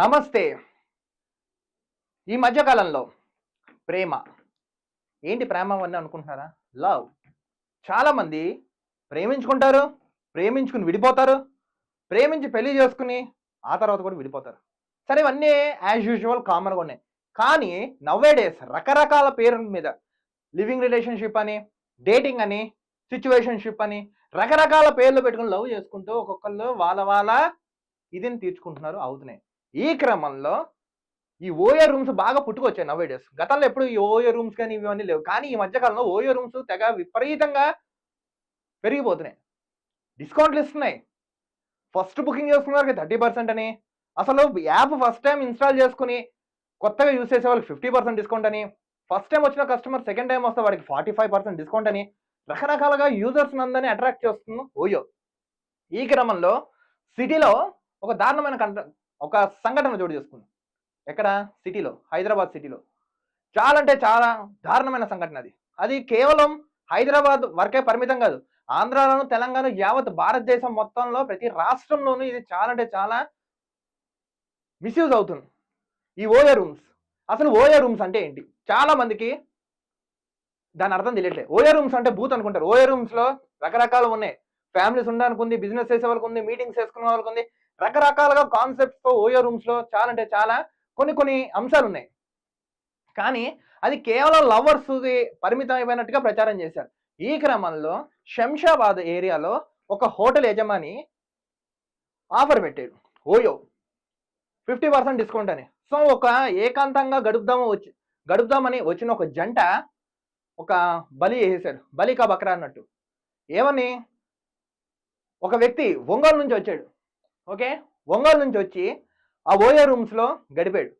నమస్తే. ఈ మధ్యకాలంలో ప్రేమ. ఏంటి ప్రేమ అని అనుకుంటున్నారా? లవ్. చాలామంది ప్రేమించుకుంటారు ప్రేమించుకుని విడిపోతారు ప్రేమించి పెళ్ళి చేసుకుని ఆ తర్వాత కూడా విడిపోతారు. సరే ఇవన్నీ యాజ్ యూజువల్ కామన్గా ఉన్నాయి కానీ నవ్వే డేస్ రకరకాల పేరు మీద లివింగ్ రిలేషన్షిప్ అని డేటింగ్ అని సిచ్యువేషన్షిప్ అని రకరకాల పేర్లు పెట్టుకుని లవ్ చేసుకుంటూ ఒక్కొక్కళ్ళు వాళ్ళ వాళ్ళ ఇదిని తీర్చుకుంటున్నారు అవుతున్నాయి. ఈ క్రమంలో ఈ ఓయో రూమ్స్ బాగా పుట్టుకొచ్చాయి నవ్వే డేస్ గతంలో ఎప్పుడు ఈ ఓయో రూమ్స్ కానీ ఇవన్నీ లేవు. కానీ ఈ మధ్యకాలంలో ఓయో రూమ్స్ తెగ విపరీతంగా పెరిగిపోతున్నాయి. డిస్కౌంట్లు ఇస్తున్నాయి. ఫస్ట్ బుకింగ్ చేసుకున్న థర్టీ పర్సెంట్ అని. అసలు యాప్ ఫస్ట్ టైం ఇన్స్టాల్ చేసుకుని కొత్తగా యూస్ చేసే వాళ్ళకి ఫిఫ్టీ పర్సెంట్ డిస్కౌంట్ అని. ఫస్ట్ టైం వచ్చిన కస్టమర్ సెకండ్ టైం వస్తే వాడికి ఫార్టీ ఫైవ్ పర్సెంట్ డిస్కౌంట్ అని. రకరకాలుగా యూజర్స్ అందరినీ అట్రాక్ట్ చేస్తుంది ఓయో. ఈ క్రమంలో సిటీలో ఒక దారుణమైన కంట ఒక సంఘటన చోటు చేసుకుంది. ఎక్కడ? సిటీలో హైదరాబాద్ సిటీలో. చాలా అంటే చాలా దారుణమైన సంఘటన అది. అది కేవలం హైదరాబాద్ వరకే పరిమితం కాదు. ఆంధ్రాలోను తెలంగాణ యావత్ భారతదేశం మొత్తంలో ప్రతి రాష్ట్రంలోనూ ఇది చాలా అంటే చాలా మిస్యూజ్ అవుతుంది ఈ ఓయో రూమ్స్. అసలు ఓయో రూమ్స్ అంటే ఏంటి? చాలా మందికి దాని అర్థం తెలియట్లేదు ఓయో రూమ్స్ అంటే బూత్ అనుకుంటారు. ఓయో రూమ్స్లో రకరకాలు ఉన్నాయి. ఫ్యామిలీస్ ఉండడానికి ఉంది బిజినెస్ చేసే వాళ్ళకు ఉంది మీటింగ్స్ చేసుకునే వాళ్ళకి ఉంది. రకరకాలుగా కాన్సెప్ట్స్తో ఓయో రూమ్స్లో చాలా అంటే చాలా కొన్ని కొన్ని అంశాలు ఉన్నాయి కానీ అది కేవలం లవర్స్ పరిమితం అయిపోయినట్టుగా ప్రచారం చేశారు. ఈ క్రమంలో శంషాబాద్ ఏరియాలో ఒక హోటల్ యజమాని ఆఫర్ పెట్టాడు ఓయో ఫిఫ్టీ పర్సెంట్ డిస్కౌంట్ అని. సో ఒక ఏకాంతంగా గడుపుదాము వచ్చి గడుపుదామని వచ్చిన ఒక జంట ఒక బలి వేసేశాడు బలికా బక్రా అన్నట్టు. ఏమని? ఒక వ్యక్తి ఒంగోలు నుంచి వచ్చాడు. ఓకే? ఒంగోలు నుంచి వచ్చి ఆ ఓయో రూమ్స్లో గడిపాడు.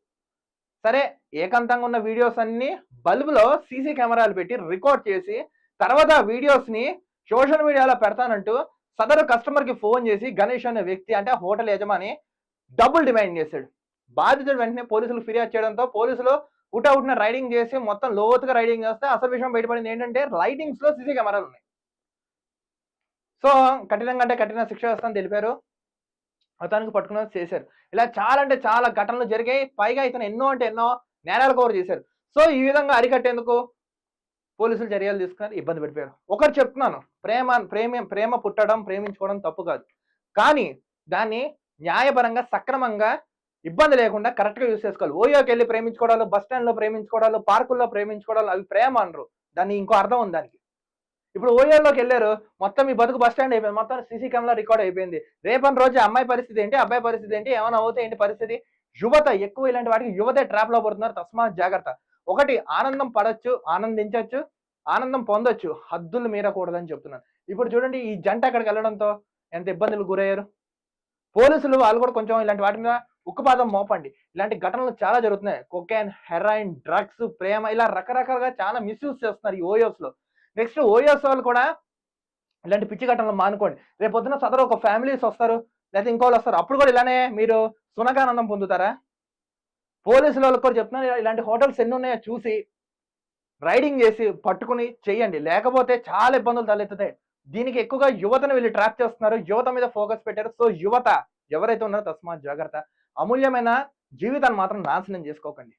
సరే ఏకాంతంగా ఉన్న వీడియోస్ అన్ని బల్బులో సీసీ కెమెరాలు పెట్టి రికార్డ్ చేసి తర్వాత ఆ వీడియోస్ని సోషల్ మీడియాలో పెడతానంటూ సదరు కస్టమర్కి ఫోన్ చేసి గణేష్ అనే వ్యక్తి అంటే హోటల్ యజమాని డబ్బులు డిమాండ్ చేశాడు. బాధితుడు వెంటనే పోలీసులు ఫిర్యాదు చేయడంతో పోలీసులు ఉటౌట్న రైడింగ్ చేసి మొత్తం లోతుగా రైడింగ్ చేస్తే అసలు విషయం బయటపడింది ఏంటంటే లైటింగ్స్లో సీసీ కెమెరాలు ఉన్నాయి. సో కఠినంగా అంటే కఠిన శిక్ష వేస్తామని తెలిపారు. అతనికి పట్టుకున్న చేశారు. ఇలా చాలా అంటే చాలా ఘటనలు జరిగాయి. పైగా ఇతను ఎన్నో అంటే ఎన్నో నేరాలు కవర్ చేశారు. సో ఈ విధంగా అరికట్టేందుకు పోలీసులు చర్యలు తీసుకుని ఇబ్బంది పెట్టిపోయారు ఒకటి చెప్తున్నాను. ప్రేమ ప్రేమ ప్రేమ పుట్టడం ప్రేమించుకోవడం తప్పు కాదు. కానీ దాన్ని న్యాయపరంగా సక్రమంగా ఇబ్బంది లేకుండా కరెక్ట్గా యూస్ చేసుకోవాలి. ఓయోకి వెళ్ళి ప్రేమించుకోవడాలు బస్ స్టాండ్లో ప్రేమించుకోవడాలు పార్కుల్లో ప్రేమించుకోవడాలు అవి ప్రేమ అనరు. దాన్ని ఇంకో అర్థం ఉంది దానికి. ఇప్పుడు ఓయోలోకి వెళ్ళారు మొత్తం ఈ బతుకు బస్ స్టాండ్ అయిపోయింది మొత్తం సీసీ కెమెరా రికార్డ్ అయిపోయింది. రేపటి రోజు అమ్మాయి పరిస్థితి ఏంటి అబ్బాయి పరిస్థితి ఏంటి ఏమైనా అవుతే ఏంటి పరిస్థితి? యువత ఎక్కువ ఇలాంటి వాటికి యువతే ట్రాప్లో పడుతున్నారు తస్మాత్ జాగ్రత్త. ఒకటి ఆనందం పడవచ్చు ఆనందించవచ్చు ఆనందం పొందొచ్చు హద్దులు మీరకూడదని చెప్తున్నాను. ఇప్పుడు చూడండి ఈ జంట అక్కడికి వెళ్ళడంతో ఎంత ఇబ్బందులు గురయ్యారు? పోలీసులు వాళ్ళు కూడా కొంచెం ఇలాంటి వాటి మీద ఉక్కుపాదం మోపండి. ఇలాంటి ఘటనలు చాలా జరుగుతున్నాయి. కొకైన్ హెరాయిన్ డ్రగ్స్ ప్రేమ ఇలా రకరకాలుగా చాలా మిస్యూజ్ చేస్తున్నారు ఈ ఓయోస్లో నెక్స్ట్ ఓఎస్ వాళ్ళు కూడా ఇలాంటి పిచ్చి ఘటనలు మానుకోండి. రేపు పొద్దున సదరు ఒక ఫ్యామిలీస్ వస్తారు లేకపోతే ఇంకోళ్ళు వస్తారు. అప్పుడు కూడా ఇలానే మీరు సునకానందం పొందుతారా? పోలీసుల వాళ్ళకి కూడా చెప్తున్నారు ఇలాంటి హోటల్స్ ఎన్ని ఉన్నాయో చూసి రైడింగ్ చేసి పట్టుకుని చేయండి. లేకపోతే చాలా ఇబ్బందులు తలెత్తుతాయి. దీనికి ఎక్కువగా యువతను వీళ్ళు ట్రాప్ చేస్తున్నారు. యువత మీద ఫోకస్ పెట్టారు. సో యువత ఎవరైతే ఉన్నారో తస్మాత్ జాగ్రత్త. అమూల్యమైన జీవితాన్ని మాత్రం నాశనం చేసుకోకండి.